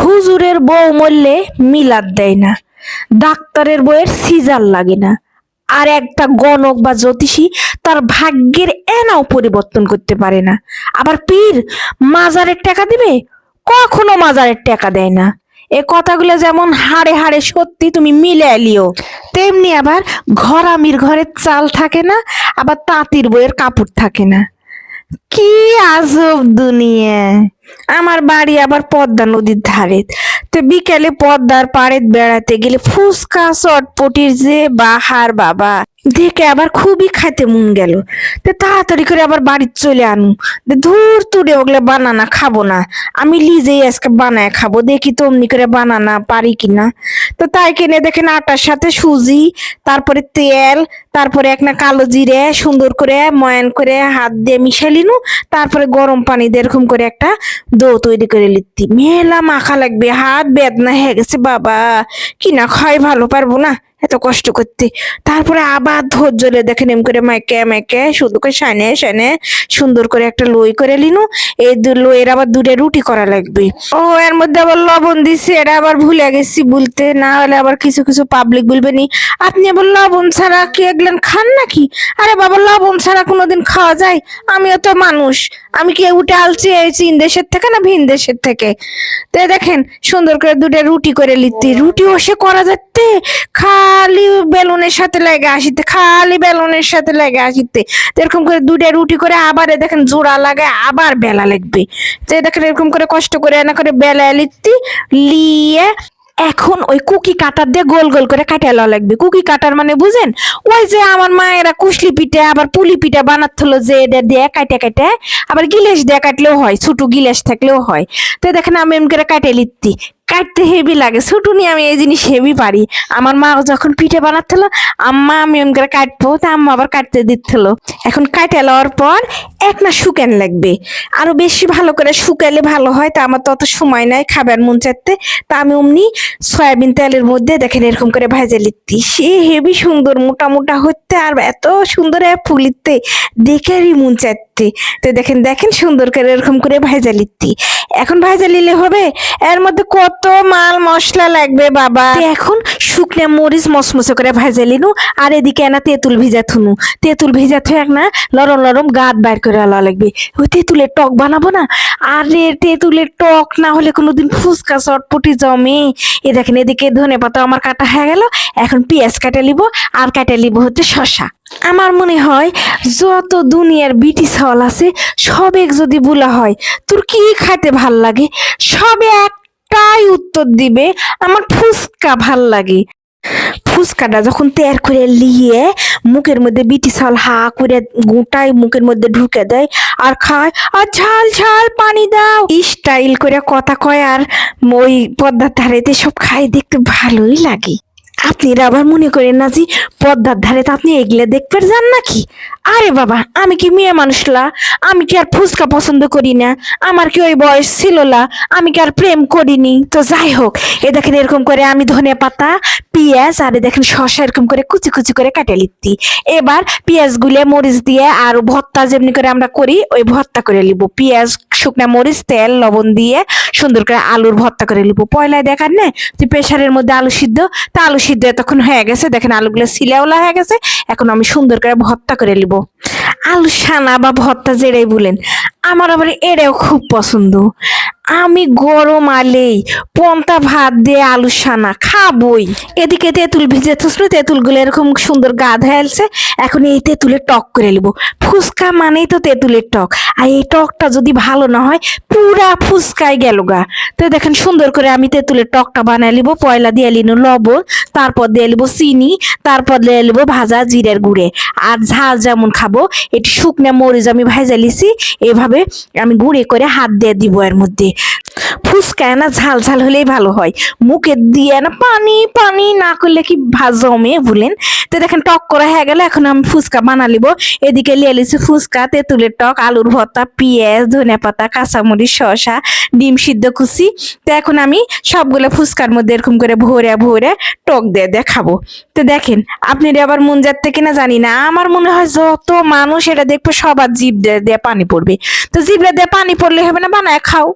হুজুরের বউ মরলে মিলাদ দেয় না, ডাক্তারের বউয়ের সিজার লাগে না, আর একটা গণক বা জ্যোতিষী তার ভাগ্যের এনাও পরিবর্তন করতে পারে না। আবার পীর মাজারের টাকা দিবে, কখনো মাজারের টাকা দেয় না। এ কথাগুলো যেমন হাড়ে হাড়ে সত্যি তুমি মিলে এলিও, তেমনি আবার ঘরামির ঘরের চাল থাকে না, আবার তাঁতির বইয়ের কাপড় থাকে না। কি আজব দুনিয়া। আমার বাড়ি আবার পদ্মা নদীর ধারে। তো বিকেলে পদ্মার পাড়ে বেড়াতে গেলে ফুসকা চটপটির যে বাহার বাবা। দেখে আবার খুবই খাইতে মন গেল। তো তাড়াতাড়ি করে আবার বাড়ি চলে আনু। ধুর তুরে ওগুলো বানানা খাব না। আমি নিজেই আজকে বানায় খাব। দেখি তো অমনি করে বানানা পারি কিনা। তো তাই কিনে দেখেন আটার সাথে সুজি, তারপরে তেল, তারপরে একটা কালো জিরে সুন্দর করে ময়ান করে হাত দিয়ে মিশালিনু তারপরে গরম পানি দিয়ে এরকম করে একটা দো তৈরি করে লিখতি। মেলা মাখা লাগবে, হাত বেদনা হয়ে গেছে বাবা। কি না খাই ভালো পারব না। এত কষ্ট করতে। তারপরে আবার ধৈর্য ধরে দেখেন এম করে মাইকে মাইকে সুন্দর করে সানে সানে, সুন্দর করে একটা লই করে লিনু। এই লইয়ের আবার দূরে রুটি করা লাগবে। ও, এর মধ্যে আবার লবণ দিছে, এটা আবার ভুলে গেছি বলতে। না হলে আবার কিছু কিছু পাবলিক বলবে নি। আপনি আবার লবণ ছাড়া কি এগুলেন খান নাকি? আরে বাবা, লবণ ছাড়া কোনোদিন খাওয়া যায়? আমিও তো মানুষ। আমি কি উঠে আলছি এই চীন দেশের থেকে না ভিন দেশের থেকে? তো দেখেন, সুন্দর করে দুটো রুটি করে লিখতে। রুটি ওসে করা যাচ্ছে। খালি বেলুনের সাথে লেগে আসিতে, খালি বেলুনের সাথে লেগে আসিতে। এরকম করে দুটো রুটি করে আবার দেখেন জোড়া লাগায় আবার বেলা লাগবে তো দেখেন এরকম করে কষ্ট করে এনা করে বেলা লিখতি, লিয়ে এখন ওই কুকি কাটার দিয়ে গোল গোল করে কাটিয়ে লওয়া লাগবে। কুকি কাটার মানে বুঝেন? ওই যে আমার মায়েরা কুশলি পিঠে, আবার পুলি পিঠে বানাচ্ছিল যে এটা দিয়ে কাটে কাটে আবার গিলেস দিয়ে কাটলেও হয়, ছোট গিলেস থাকলেও হয়। তো দেখেন আমি এমন করে কাটে লিখতি। কাটতে হেভি লাগে। ছোট নিয়ে আমি এই জিনিস হেভি পারি। আমার মা যখন পিঠে বানাচ্ছিল, আম্মা আমি এমন করে কাটবো, তা আম্মা আবার কাটতে দিচ্ছিল। এখন কাটে লওয়ার পর এক না শুকান লাগবে। আরও বেশি ভালো করে শুকালে ভালো হয়, তা আমার তো অত সময় নাই খাবার মন চাইতে। তা আমি অমনি সয়াবিন তেলের মধ্যে দেখেন এরকম করে ভাজে লিখতি সে হেভি সুন্দর, মোটা মোটা হতে আর এত সুন্দর ফুলিতে দেখেরই মন চাইতে। তো দেখেন দেখেন সুন্দর করে এরকম করে ভাজা লিখতি এখন ভাজা লিলে হবে, এর মধ্যে কত মাল, মশলা লাগবে বাবা। এখন শুকনা মরিচ মসমসে করে ভাজা লিনু, আর এদিকে না তেঁতুল ভিজা থুনু। তেঁতুল ভিজা থুয়ে এক না লরম লরম গাদ বাইর করে আলা লাগবে। ওই তেঁতুলের টক বানাবো না? আরে, তেঁতুলের টক না হলে কোনোদিন ফুচকা চটপটি জমে। এ দেখেন এদিকে ধনে পাতা আমার কাটা হয়ে গেল, এখন পেঁয়াজ কাটে লিব, আর কাটে লিব হচ্ছে শশা আমার মনে হয় যত দুনিয়ার বিটি চাওয়াল আছে, সবেক যদি বলা হয়, তোর কি খাইতে ভালো লাগে? সবে একটাই উত্তর দিবে, আমার ফুচকা ভালো লাগে। ফুচকাটা যখন তেয়ার করে লিয়ে মুখের মধ্যে বিটি চাল হা করে গোটাই মুখের মধ্যে ঢুকে দেয় আর খায়, আর ঝাল ঝাল, পানি দাও। স্টাইল করে কথা কয় আর ওই পদ্মার ধারেতে সব খাই দেখতে ভালোই লাগে। আপনারা আবার মনে করেন না যে পদ্মার ধারে তো আপনি এগুলো দেখতে যান নাকি? আরে বাবা, আমি কি মেয়ে মানুষলা আমি কি আর ফুচকা পছন্দ করি না? আমার কি ওই বয়স ছিল না আমি কি আর প্রেম করিনি? তো যাই হোক, এ দেখেন এরকম করে আমি ধনে পাতা, পেঁয়াজ আর দেখেন শসা এরকম করে কুচি কুচি করে কাটে লিখতি এবার পেঁয়াজ গুলে মরিচ দিয়ে আর ভর্তা যেমনি করে আমরা করি, ওই ভর্তা করে নিব। পেঁয়াজ শুকনা মরিচ, তেল, লবণ দিয়ে সুন্দর করে আলুর ভর্তা করে নিব। পয়লায় দেখার না তুই প্রেশারের মধ্যে আলু সিদ্ধ, তা আলু সিদ্ধ এতক্ষণ হয়ে গেছে, দেখেন আলুগুলো সিলেওলা হয়ে গেছে, এখন আমি সুন্দর করে ভর্তা করে নিব। আলু সানা বা ভর্তা যেটাই বলেন, আমার আবার এটাও খুব পছন্দ। আমি গরম আলেই পন্তা ভাত দিয়ে আলু সানা খাবই। এদিকে তেঁতুল ভিজে থুসলো তেঁতুলগুলো এরকম সুন্দর গাধ হয়েছে এখন এই তেঁতুলের টক করে নেব। ফুচকা মানেই তো তেঁতুলের টক। আর এই টকটা যদি ভালো না হয়, পুরা ফুচকায় গেল গা। তো দেখেন সুন্দর করে আমি তেঁতুলের টকটা বানাই লিব পয়লা দিয়ে লিনু লবণ, তারপর দিয়ে লিব চিনি, তারপর দিয়ে লিব ভাজা জিরের গুঁড়ে। আর ঝাল যেমন খাব, এটি শুকনা মরিচ আমি ভাজা লিছি এভাবে আমি গুঁড়ে করে হাত দিয়ে দিব এর মধ্যে। ফুচকা না ঝাল ঝাল হলেই ভালো হয়। মুখে দিয়ে না, পানি পানি না করলে কি ভাজমে বলেন তো দেখেন টক করা হয়ে গেলে, এখন আমি ফুচকা বানালিব। এদিকে লিয়ে লিছি ফুচকা তেঁতুলের টক, আলুর ভর্তা, পেঁয়াজ, ধনে পাতা, কাঁচামরিচ, শসা, ডিম সিদ্ধ কুচি তো এখন আমি সবগুলো ফুচকার মধ্যে এরকম করে ভরে ভরে টক দিয়ে দিয়ে খাব তো দেখেন আপনি আবার মন যাচ্ছে কিনা জানি না। আমার মনে হয় যত মানুষ এটা দেখবে, সবার জিভ দিয়ে পানি পড়বে। তো জিভে দিয়ে পানি পড়লে হবে না, বানায় খাও।